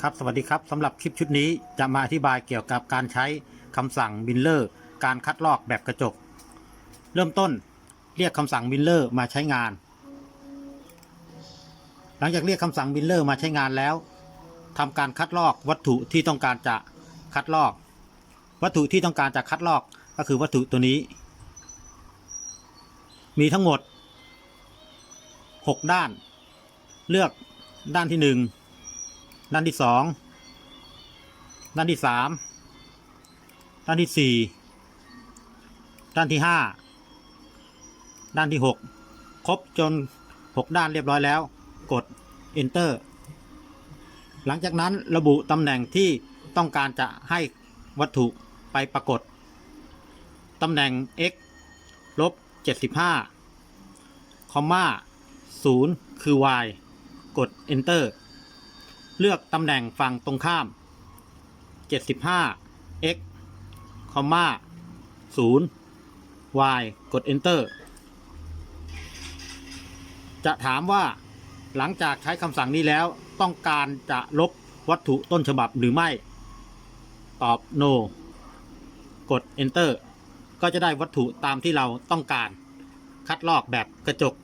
ครับสวัสดีครับสำหรับคลิปชุดนี้จะมาอธิบายเกี่ยวกับการใช้คำสั่งบินเลอร์การคัดลอกแบบกระจก เริ่มต้นเรียกคำสั่งบินเลอร์มาใช้งาน หลังจากเรียกคำสั่งบินเลอร์มาใช้งานแล้วทำการคัดลอกวัตถุที่ต้องการจะคัดลอก วัตถุที่ต้องการจะคัดลอกก็คือวัตถุตัวนี้ มีทั้งหมด 6 ด้าน เลือกด้านที่หนึ่ง ด้านที่สองด้านที่สามด้านที่สี่ด้านที่ห้าด้านที่หกครบจนหกด้านเรียบร้อยแล้ว กด enter หลังจากนั้นระบุตำแหน่งที่ต้องการจะให้วัตถุไปปรากฏ ตำแหน่ง x ลบ 75 คอมมา0คือ y กด enter เลือกตำแหน่งฝั่งตรงข้าม 75 x คอมมา0 y กด enter จะถามว่าหลังจากใช้คำสั่งนี้แล้วต้องการจะลบวัตถุต้นฉบับหรือไม่ ตอบ no กด enter ก็จะได้วัตถุตามที่เราต้องการ คัดลอกแบบกระจก